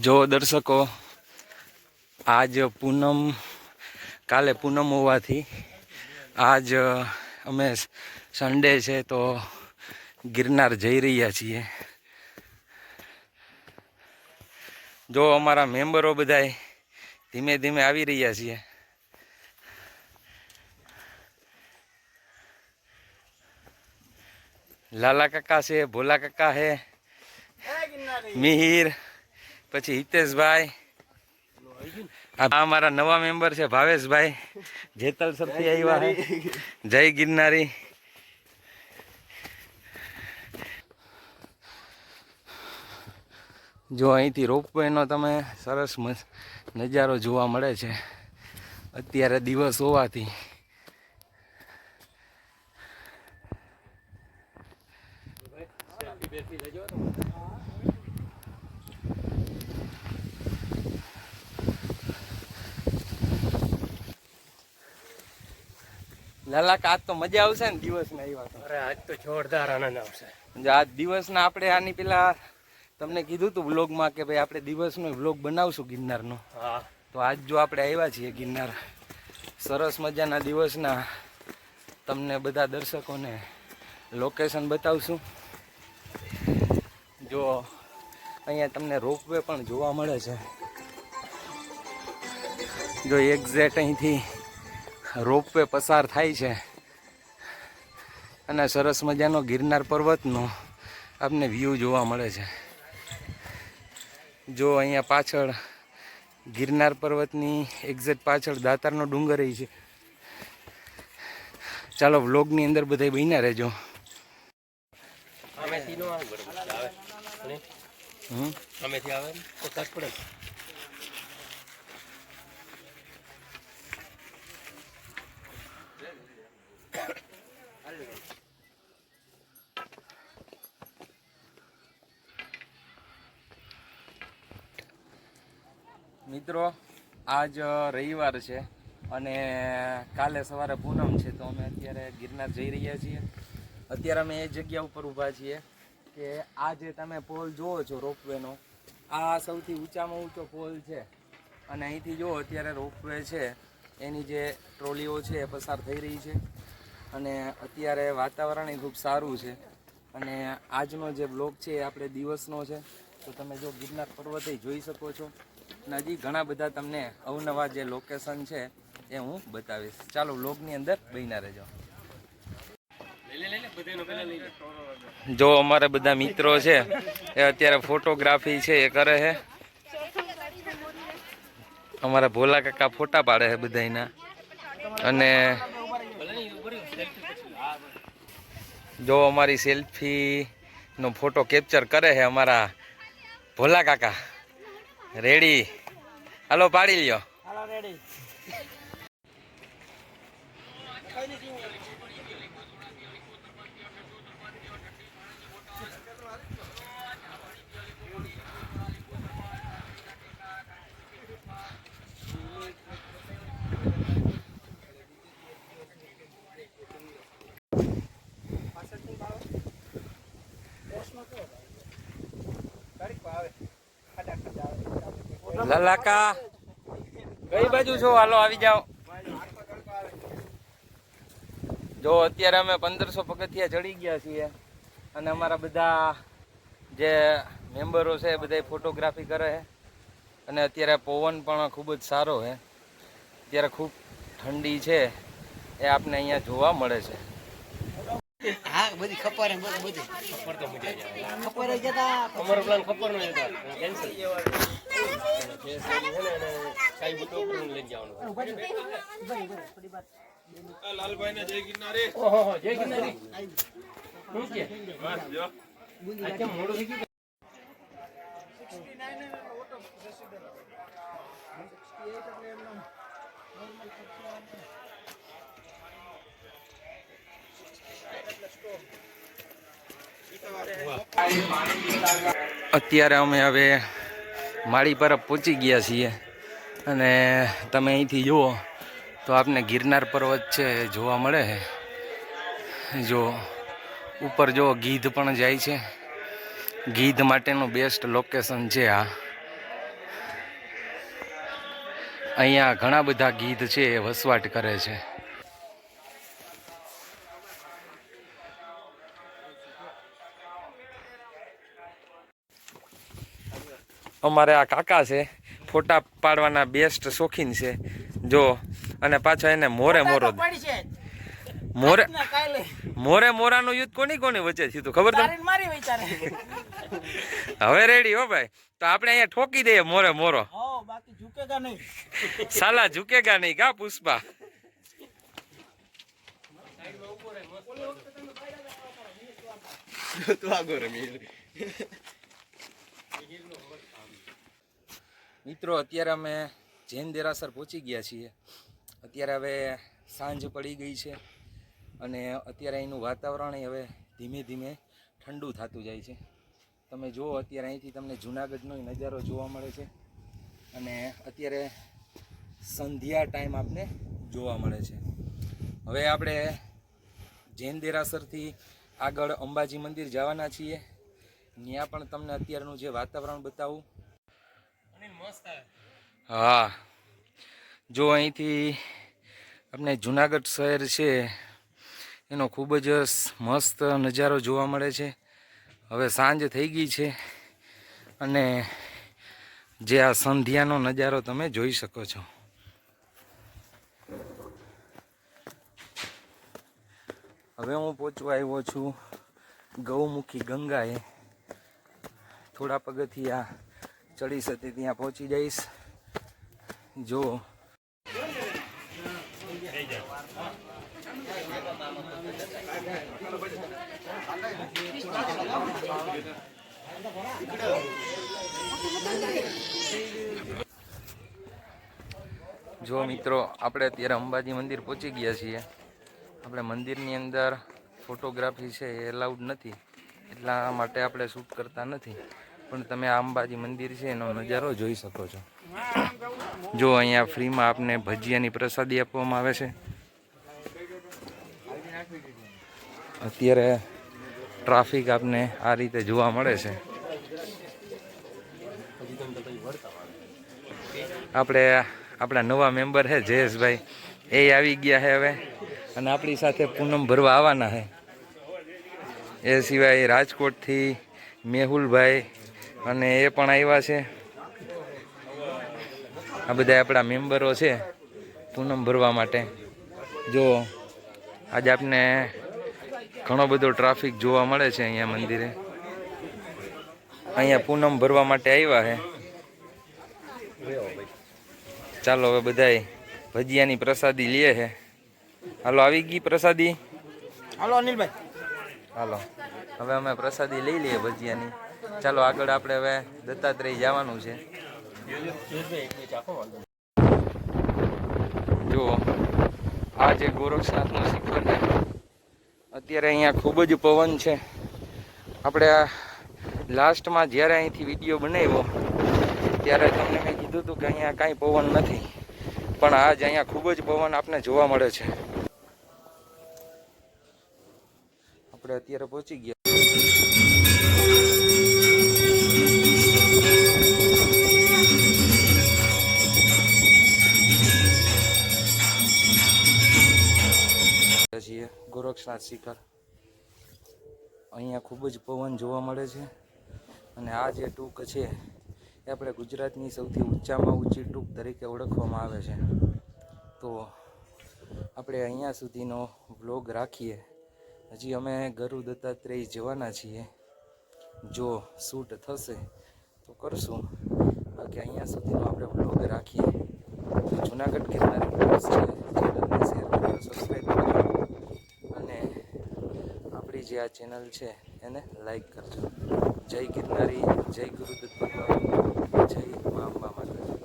જો દર્શકો, આજ પૂનમ, કાલે પૂનમ હોવાથી આજ અમે સન્ડે છે તો ગિરનાર જઈ રહ્યા છીએ. જો અમારા મેમ્બરો બધાય ધીમે ધીમે આવી રહ્યા છીએ. લાલા કાકા છે ભોલા કાકા છે મિહિર પછી હિતેશભાઈ આ મારા નવા મેમ્બર છે ભાવેશભાઈ જેતલ સરથી આવ્યા જય ગિરનારી. જો અહીંથી રોપવેનો તમે સરસ નજારો જોવા મળે છે. અત્યારે દિવસ હોવાથી. લાલા આજ તો મજા આવશે ને દિવસના આવ્યા તો. અરે આજ તો જોરદાર આનંદ આવશે. આજ દિવસના આપણે આની પેલા તમને કીધું તું વ્લોગમાં કે ભાઈ આપણે દિવસનો વ્લોગ બનાવશું ગિરનારનો. હા. તો આજ જો આપણે આવ્યા છીએ ગિરનાર. સરસ મજાના દિવસના તમને બધા દર્શકોને લોકેશન બતાવશું. જો, અહીંયા તમને રોપવે પણ જોવા મળે છે. જો એક્ઝેક્ટ અહીંથી રોપવે પસાર થાય છે. અને સરસ મજાનો ગિરનાર પર્વતનો આપને વ્યૂ જોવા મળે છે. જો અહીંયા પાછળ ગિરનાર પર્વતની એક્ઝેક્ટ પાછળ દાતારનો ડુંગર છે. ચાલો વ્લોગની અંદર બધા બન્યા રહેજો આમેથી નો આવે બરોબર આવે અને આમેથી આવે તો તક પડે મિત્રો, આજ રવિવાર છે અને કાલે સવારે પૂનમ છે તો અમે અત્યારે ગિરનાર જઈ રહ્યા છીએ. અત્યારે અમે એ જગ્યા ઉપર ઊભા છીએ. કે આ જે તમે પોલ જુઓ છો રોપવેનો. આ સૌથી ઊંચામાં ઊંચો પોલ છે. અને અહીંથી જુઓ અત્યારે રોપવે છે, એની જે ટ્રોલીઓ છે એ પસાર થઈ રહી છે. અને અત્યારે વાતાવરણ એ ખૂબ સારું છે. અને આજનો જે બ્લોક છે એ આપણે દિવસનો છે. તો તમે જો ગિરનાર પર્વતે જોઈ શકો છો. અને હજી ઘણા બધા તમને અવનવા જે લોકેશન છે એ હું બતાવીશ. ચાલો બ્લોગની અંદર બહીના રહેજો. જો અમારે બધા મિત્રો છે, એ અત્યારે ફોટોગ્રાફી છે, એ કરે છે. અમારા ભોલા કાકા ફોટા પાડે છે બધાના અને જો અમારી સેલ્ફી નો ફોટો કેપ્ચર કરે છે અમારા ભોલા કાકા. રેડી હાલો, પાડી લ્યો. લલાકા. કઈ બાજુ છો? હાલો, આવી જાઓ. જો, અત્યારે અમે પંદરસો પગથિયા ચડી ગયા છીએ અને અમારા બધા જે મેમ્બરો છે એ બધા ફોટોગ્રાફી કરે છે. અને અત્યારે પવન પણ ખૂબ જ સારો છે. અત્યારે ખૂબ ઠંડી છે. એ આપને અહીંયા જોવા મળે છે. હા બધી ખપર એમ બધી. ખપર તો મજા જ આવે ખબર જતા. અમારો પ્લાન ખપર નો હતા. કેન્સલ જે ને એને કાઈ બુટો ઉપર લઈ જવાનું લાલભાઈ જય ગિરનારી. ઓહો હો, જય ગિરનારી. શું છે આ કેમ મોડું થઈ ગયું? અત્યારે અમે હવે માળી પર પહોંચી ગયા છીએ. અને તમે અહીંથી જુઓ, તો આપને ગિરનાર પર્વત છે જોવા મળે. જો ઉપર જો ગીધ પણ જાય છે. ગીધ માટેનું બેસ્ટ લોકેશન છે આ. અહીંયા ઘણા બધા ગીધ છે એ વસવાટ કરે છે. અમારે આ કાકા છે ફોટા પાડવાના બેસ્ટ શોખીન છે. જો અને પાછા એને મોરે મોરો મોરે મોરે મોરાનું યુદ્ધ કોની કોની વચ્ચે થયું હતું ખબર તમને? હવે રેડી હો ભાઈ. તો આપણે અહીંયા ઠોકી દઈએ મોરે મોરો. સાલા બાકી ઝુકેગા નહીં. સાલા ઝુકેગા નહીં કા પુષ્પા? મિત્રો, અત્યારે અમે જૈન દેરાસર પહોંચી ગયા છીએ. અત્યારે હવે સાંજ પડી ગઈ છે અને અત્યારે અહીંનું વાતાવરણ હવે ધીમે ધીમે ઠંડુ થતું જાય છે. તમે જુઓ, અત્યારે અહીંથી તમને જુનાગઢનો નજારો જોવા મળે છે અને અત્યારે સંધ્યા ટાઈમ આપને જોવા મળે છે. હવે આપણે જૈન દેરાસરથી આગળ અંબાજી મંદિર જવાના છીએ. ત્યાં પણ તમને અત્યારનું જે વાતાવરણ બતાવું. હા. જો અહીંથી આપણે જુનાગઢ શહેર છે, એનો ખૂબ જ મસ્ત નજારો જોવા મળે છે. હવે સાંજ થઈ ગઈ છે અને જે આ સંધ્યાનો નજારો તમે જોઈ શકો છો. હવે હું પહોંચવા આવ્યો છું ગૌમુખી ગંગાએ. થોડા પગથિયા ચડી શકે ત્યાં પહોંચી જઈશ. જો. જો મિત્રો, આપણે અત્યારે અંબાજી મંદિર પહોંચી ગયા છીએ. આપણે મંદિરની અંદર ફોટોગ્રાફી છે એ એલાઉડ નથી. એટલા માટે આપણે શૂટ કરતા નથી. પણ તમે આ અંબાજી મંદિર છે, એનો નજારો જોઈ શકો છો. જો અહીંયા ફ્રીમાં આપને ભજીયાની પ્રસાદી આપવામાં આવે છે. અત્યારે ટ્રાફિક આપને આ રીતે જોવા મળે છે. આપણે આપણા નવા મેમ્બર છે, જયેશભાઈ. એ આવી ગયા છે હવે. અને આપણી સાથે પૂનમ ભરવા આવવાના છે. એ સિવાય રાજકોટથી મેહુલભાઈ અને એ પણ આવ્યા છે. આ બધા આપણા મેમ્બરો છે પૂનમ ભરવા માટે. જો આજે આપને ઘણો બધો ટ્રાફિક જોવા મળે છે અહીંયા મંદિરે. અહીંયા પૂનમ ભરવા માટે આવ્યા છે. ચાલો હવે બધાય ભજીયાની પ્રસાદી લે છે. હાલો આવી ગઈ પ્રસાદી? હાલો અનિલભાઈ. હાલો હવે અમે પ્રસાદી લઈ લઈએ ભજીયાની. ચાલો આગળ આપણે હવે દત્તાત્રેય જવાનું છે. જુઓ, આ જે ગોરખનાથનું શિખર છે, અત્યારે અહીંયા ખૂબ જ પવન છે. આપણે આ લાસ્ટમાં જ્યારે અહીંથી વીડિયો બનાવ્યો, ત્યારે તમને મેં કીધું હતું કે અહીંયા કાંઈ પવન નથી, પણ આજ અહીંયા ખૂબ જ પવન આપને જોવા મળે છે. આપણે અત્યારે પહોંચી ગયા. છીએ શિખર. અહીંયા ખૂબ જ પવન જોવા મળે છે. અને આ જે ટૂંક છે, એ આપણે ગુજરાતની સૌથી ઊંચામાં ઊંચી ટૂંક તરીકે ઓળખવામાં આવે છે. તો આપણે અહીંયા સુધીનો વ્લોગ રાખીએ. હજી અમે ગરુ દત્તાત્રેય જવાના છીએ. જો શૂટ થશે, તો કરશું. બાકી અહીંયા સુધીનો આપણે વ્લોગ રાખીએ. જુનાગઢ ગિરનારી કરો સબસ્ક્રાઈબ આપણી જે આ ચેનલ છે, એને લાઈક કરજો. જય ગિરનારી, જય ગુરુદત્ત ભગવાન, જય મા માતા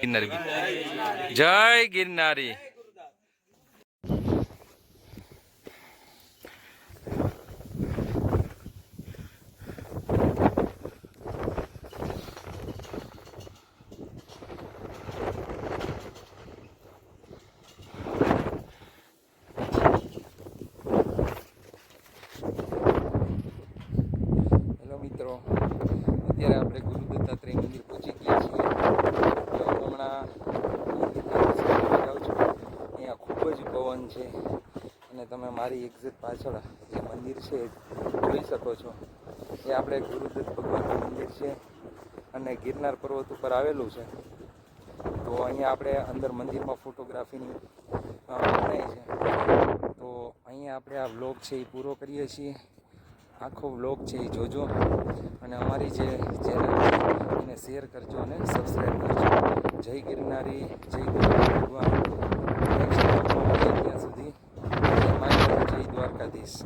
ગિરનારી જય ગિરનારી મિત્રો. અત્યારે આપણે ગુરુ દત્તાત્રેય મંદિર પહોંચી ગયા છીએ. હમણાં જાઉં છું. અહીંયા ખૂબ જ પવન છે અને તમે મારી એક્ઝેટ પાછળ જે મંદિર છે જોઈ શકો છો. એ આપણે ગુરુદત્ત ભગવાનનું મંદિર છે અને ગિરનાર પર્વત ઉપર આવેલું છે. તો અહીંયા આપણે અંદર મંદિરમાં ફોટોગ્રાફીની બનાવી છે. તો અહીંયા આપણે આ વ્લોગ છે એ પૂરો કરીએ છીએ. આખો બ્લોગ છે એ જોજો. અને અમારી જે ચેનલ છે, એને શેર કરજો અને સબસ્ક્રાઈબ કરજો. જય ગિરનારી જય ગિરનારી ભગવાન. ત્યાં સુધી. જય દ્વારકાધીશ.